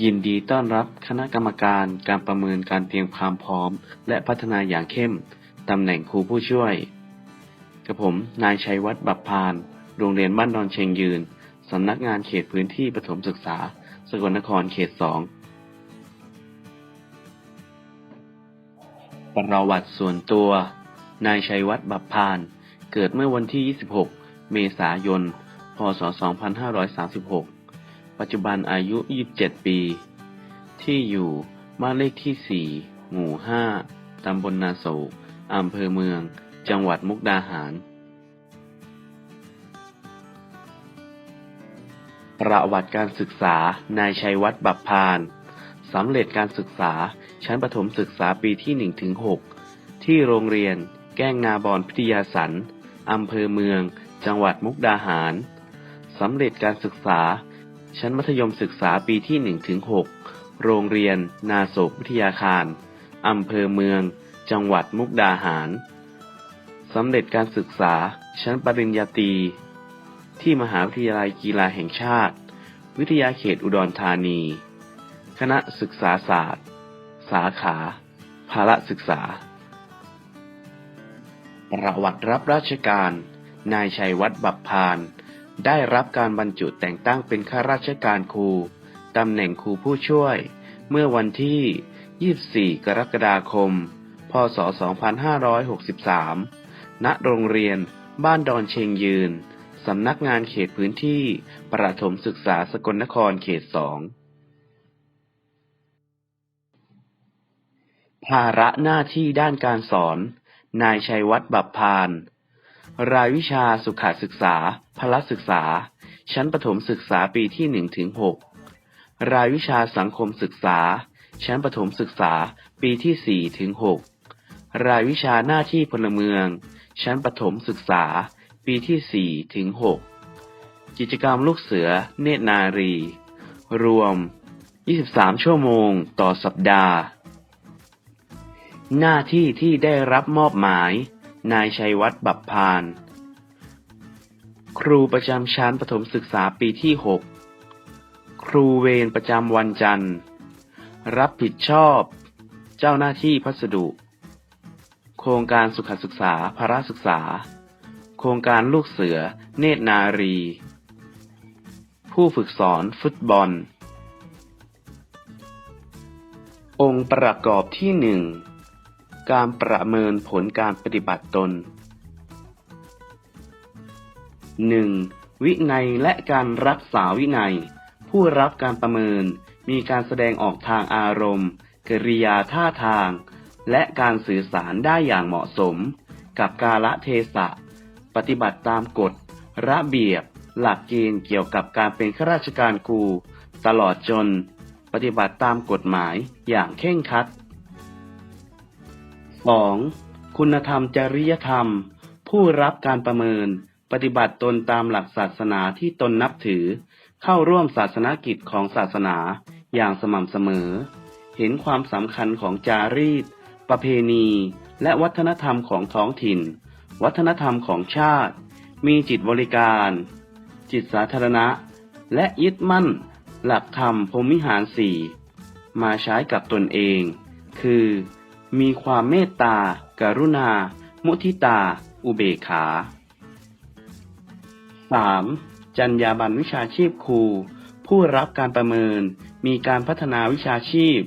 ยินดีต้อนรับคณะกรรมการการประเมินการเตรียมความพร้อม และพัฒนาอย่างเข้ม ตำแหน่งครูผู้ช่วย กับผม นายชัยวัฒน์บัพพาน โรงเรียนบ้านดอนเชียงยืน สำนักงานเขตพื้นที่ประถมศึกษา สกลนครเขตสองประวัติส่วนตัว นายชัยวัฒน์บัพพาน เกิดเมื่อวันที่ 26 เมษายน พศ 2536 ปัจจุบันอายุ 27 ปี ที่อยู่บ้านเลขที่ 4 หมู่ 5 ตำบลนาโศกอำเภอเมือง จังหวัดมุกดาหาร ประวัติการศึกษา นายชัยวัฒน์บัพพาน สำเร็จการศึกษาชั้นประถมศึกษาปีที่1ถึง6ที่โรงเรียนแก้งนาบอนพิทยาสัน อำเภอเมือง จังหวัดมุกดาหาร สำเร็จการศึกษา ชั้นมัธยมศึกษาปีที่1ถึง6โรงเรียน นาโศกวิทยาคาร อำเภอเมือง จังหวัดมุกดาหาร สำเร็จการศึกษา ชั้นปริญญาตรี ที่มหาวิทยาลัยกีฬาแห่งชาติ วิทยาเขตอุดรธานี คณะศึกษาศาสตร์ สาขา ภาระศึกษา ประวัติรับราชการ นายชัยวัฒน์บัพพาน ได้รับการบรรจุแต่งตั้งเป็นข้าราชการครู ตำแหน่งครูผู้ช่วย เมื่อวันที่ 24 กรกฎาคม พศ 2563 ณ โรงเรียนบ้านดอนเชงยืน สำนักงานเขตพื้นที่ ประถมศึกษาสกลนครเขต 2 ภาระหน้าที่ด้านการสอน นายชัยวัฒน์บัพพาน รายวิชาสุขศึกษา พละศึกษา ชั้นประถมศึกษาปีที่1ถึง6รายวิชาสังคมศึกษา ชั้นประถมศึกษาปีที่4ถึง6รายวิชาหน้าที่พลเมือง ชั้นประถมศึกษา ปีที่4ถึง6กิจกรรมลูกเสือ เนตรนารี รวม 23 ชั่วโมงต่อสัปดาห์ หน้าที่ที่ได้รับมอบหมาย นายชัยวัฒน์บัพพาน ครูประจำชั้นประถมศึกษาปีที่ 6 ครูเวรประจำวันจันทร์ รับผิดชอบ เจ้าหน้าที่พัสดุ โครงการสุขศึกษาภาระศึกษา โครงการลูกเสือ เนตรนารี ผู้ฝึกสอนฟุตบอล องค์ประกอบที่หนึ่ง การประเมินผลการปฏิบัติตน 1. วินัยและการรักษาวินัย ผู้รับการประเมินมีการแสดงออกทางอารมณ์กริยาท่าทาง และการสื่อสารได้อย่างเหมาะสม กับกาลเทศะ ปฏิบัติตามกฎ ระเบียบ หลักเกณฑ์เกี่ยวกับการเป็นข้าราชการครูตลอดจน ปฏิบัติตามกฎหมายอย่างเคร่งครัด 2. คุณธรรมจริยธรรม ผู้รับการประเมิน ปฏิบัติตนตามหลักศาสนาที่ตนนับถือ เข้าร่วมศาสนกิจของศาสนาอย่างสม่ำเสมอ เห็นความสำคัญของจารีต ประเพณี และวัฒนธรรมของท้องถิ่น วัฒนธรรมของชาติ มีจิตบริการ จิตสาธารณะ และยึดมั่น หลักธรรมพรมิหารสี่มาใช้กับตนเอง คือ มีความเมตตาการุณา มุทิตา อุเบกขา 3. จรรยาบรรณวิชาชีพครู ผู้รับการประเมิน มีการพัฒนาวิชาชีพ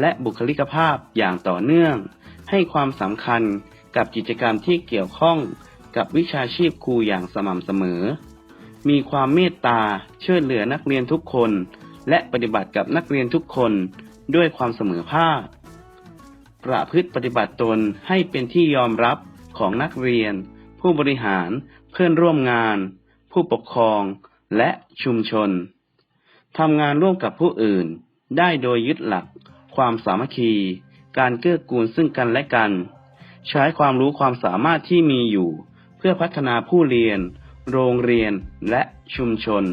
และบุคลิกภาพอย่างต่อเนื่อง ให้ความสำคัญกับกิจกรรมที่เกี่ยวข้องกับวิชาชีพครูอย่างสม่ำเสมอ มีความเมตตาช่วยเหลือนักเรียนทุกคน และปฏิบัติกับนักเรียนทุกคนด้วยความเสมอภาค ประพฤติปฏิบัติตนให้เป็นที่ยอมรับของนักเรียน ผู้บริหาร เพื่อนร่วมงาน ผู้ปกครอง และชุมชน ทำงานร่วมกับผู้อื่น ได้โดยยึดหลัก ความสามัคคี การเกื้อกูลซึ่งกันและกัน ใช้ความรู้ความสามารถที่มีอยู่ เพื่อพัฒนาผู้เรียน โรงเรียนและชุมชน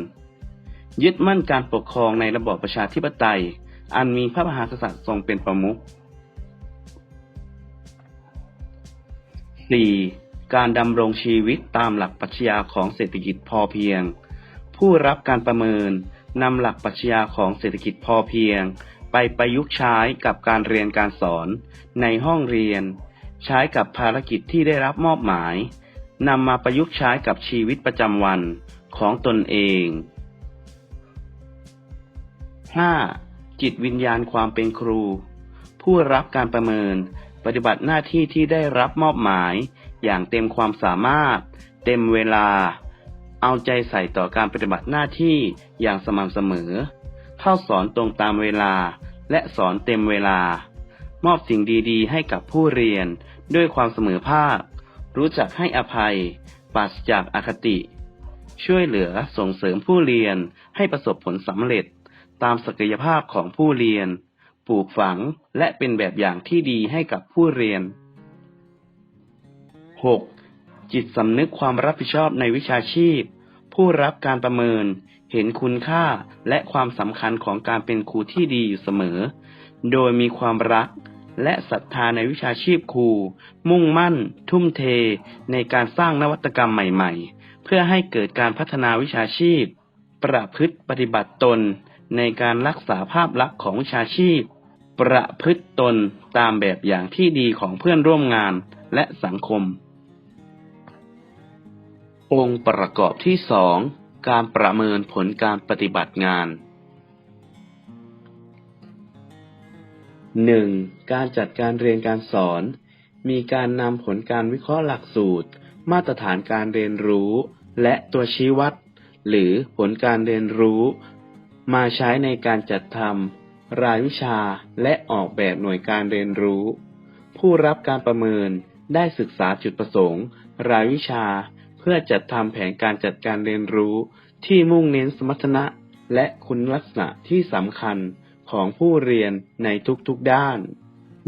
ยึดมั่นการปกครองในระบอบประชาธิปไตย อันมีพระมหากษัตริย์ทรงเป็นประมุข 4. การดำรงชีวิตตามหลักปรัชญาของเศรษฐกิจพอเพียง ผู้รับการประเมินนำหลักปรัชญาของเศรษฐกิจพอเพียง ไปประยุกต์ใช้กับการเรียนการสอน ในห้องเรียน ใช้กับภารกิจที่ได้รับมอบหมายนำมาประยุกต์ใช้กับชีวิตประจำวันของตนเอง 5. จิตวิญญาณความเป็นครู ผู้รับการประเมิน ปฏิบัติหน้าที่ที่ได้รับมอบหมาย อย่างเต็มความสามารถ เต็มเวลา เอาใจใส่ต่อการปฏิบัติหน้าที่อย่างสม่ำเสมอ เข้าสอนตรงตามเวลา และสอนเต็มเวลา มอบสิ่งดีๆ ให้กับผู้เรียน ด้วยความเสมอภาค รู้จักให้อภัย ปราศจากอคติ ช่วยเหลือส่งเสริมผู้เรียนให้ประสบผลสำเร็จ ตามศักยภาพของผู้เรียน ปลูกฝังและเป็นแบบอย่างที่ดีให้กับผู้เรียน 6. จิตสำนึกความรับผิดชอบในวิชาชีพ ผู้รับการประเมิน เห็นคุณค่าและความสำคัญของการเป็นครูที่ดีอยู่เสมอ โดยมีความรักและศรัทธาในวิชาชีพครู มุ่งมั่น ทุ่มเท ในการสร้างนวัตกรรมใหม่ๆ เพื่อให้เกิดการพัฒนาวิชาชีพ ประพฤติปฏิบัติตน ในการรักษาภาพลักษณ์ของวิชาชีพ ประพฤติตนตามแบบอย่างที่ดีของเพื่อนร่วมงานและสังคม องค์ประกอบที่สองการประเมินผลการปฏิบัติงาน 1. การจัดการเรียนการสอน มีการนำผลการวิเคราะห์หลักสูตร มาตรฐานการเรียนรู้ และตัวชี้วัด หรือผลการเรียนรู้ มาใช้ในการจัดทำ รายวิชา และออกแบบหน่วยการเรียนรู้ ผู้รับการประเมินได้ศึกษาจุดประสงค์ รายวิชา เพื่อจัดทำแผนการจัดการเรียนรู้ ที่มุ่งเน้นสมรรถนะ และคุณลักษณะที่สำคัญของผู้เรียนในทุกๆด้าน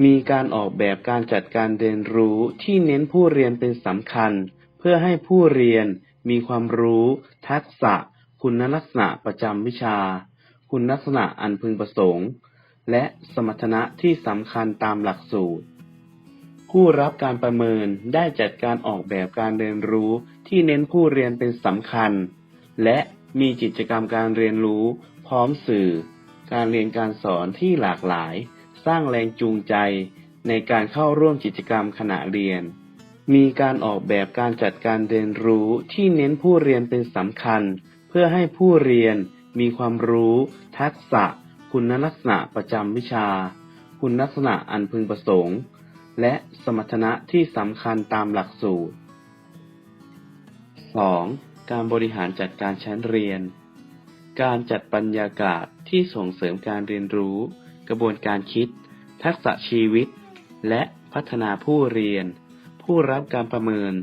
มีการออกแบบการจัดการเรียนรู้ที่เน้นผู้เรียนเป็นสำคัญ เพื่อให้ผู้เรียนมีความรู้ ทักษะ คุณลักษณะประจำวิชา คุณลักษณะอันพึงประสงค์ และสมรรถนะที่สำคัญตามหลักสูตร ผู้รับการประเมินได้จัดการออกแบบการเรียนรู้ที่เน้นผู้เรียนเป็นสำคัญ และมีกิจกรรมการเรียนรู้ พร้อมสื่อ การเรียนการสอนที่หลากหลาย สร้างแรงจูงใจ ในการเข้าร่วมกิจกรรมขณะเรียน มีการออกแบบการจัดการเรียนรู้ที่เน้นผู้เรียนเป็นสำคัญ เพื่อให้ผู้เรียน มีความรู้ ทักษะ คุณลักษณะประจำวิชา คุณลักษณะอันพึงประสงค์ และสมรรถนะที่สำคัญตามหลักสูตร 2. การบริหารจัดการชั้นเรียน การจัดบรรยากาศที่ส่งเสริมการเรียนรู้ กระบวนการคิด ทักษะชีวิต และพัฒนาผู้เรียน ผู้รับการประเมิน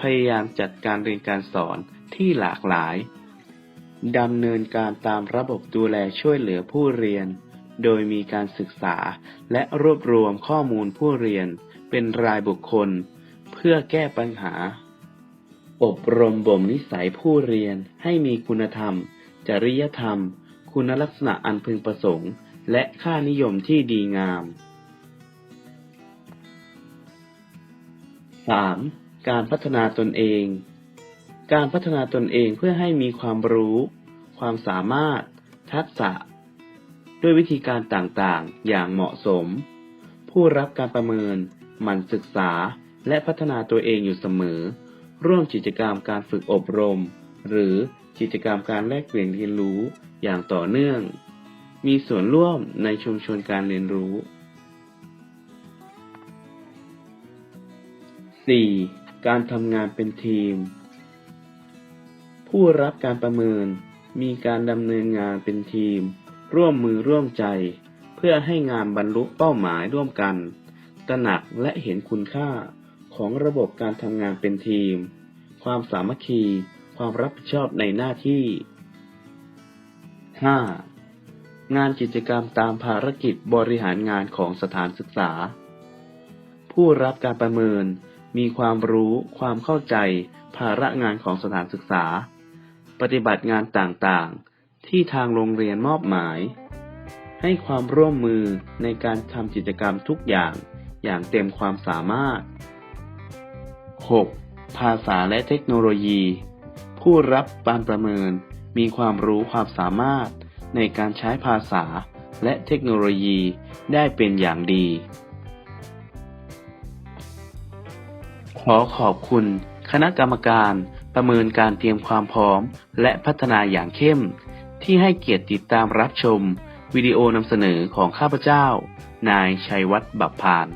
พยายามจัดการเรียนการสอนที่หลากหลาย ดำเนินการตามระบบดูแลช่วยเหลือผู้เรียน โดยมีการศึกษาและรวบรวมข้อมูลผู้เรียน เป็นรายบุคคล เพื่อแก้ปัญหา อบรมบ่มนิสัยผู้เรียนให้มีคุณธรรม จริยธรรม คุณลักษณะอันพึงประสงค์ และค่านิยมที่ดีงาม 3. การพัฒนาตนเอง การพัฒนาตนเองเพื่อให้มีความรู้ ความสามารถ ทักษะ ด้วยวิธีการต่างๆ อย่างเหมาะสม ผู้รับการประเมิน หมั่นศึกษาและพัฒนาตัวเองอยู่เสมอ ร่วมกิจกรรมการฝึกอบรม หรือกิจกรรมการแลกเปลี่ยนเรียนรู้อย่างต่อเนื่อง มีส่วนร่วมในชุมชนการเรียนรู้ 4. การทำงานเป็นทีม ผู้รับการประเมิน มีการดำเนินงานเป็นทีม ร่วมมือร่วมใจ เพื่อให้งานบรรลุเป้าหมายร่วมกัน ตระหนักและเห็นคุณค่าของระบบการทำงานเป็นทีม ความสามัคคี ความรับผิดชอบในหน้าที่ 5. งานกิจกรรมตามภารกิจบริหารงานของสถานศึกษา ผู้รับการประเมินมีความรู้ ความเข้าใจ ภาระงานของสถานศึกษา ปฏิบัติงานต่างๆ ที่ทางโรงเรียนมอบหมาย ให้ความร่วมมือในการทำกิจกรรมทุกอย่างอย่างเต็มความสามารถ 6. ภาษาและเทคโนโลยี ผู้รับการประเมินมีความรู้ความสามารถในการใช้ภาษาและเทคโนโลยีได้เป็นอย่างดี ขอขอบคุณคณะกรรมการ ประเมินการเตรียมความพร้อม และพัฒนาอย่างเข้ม ที่ให้เกียรติติดตามรับชม วิดีโอนำเสนอของข้าพเจ้า นายชัยวัฒน์บับพาน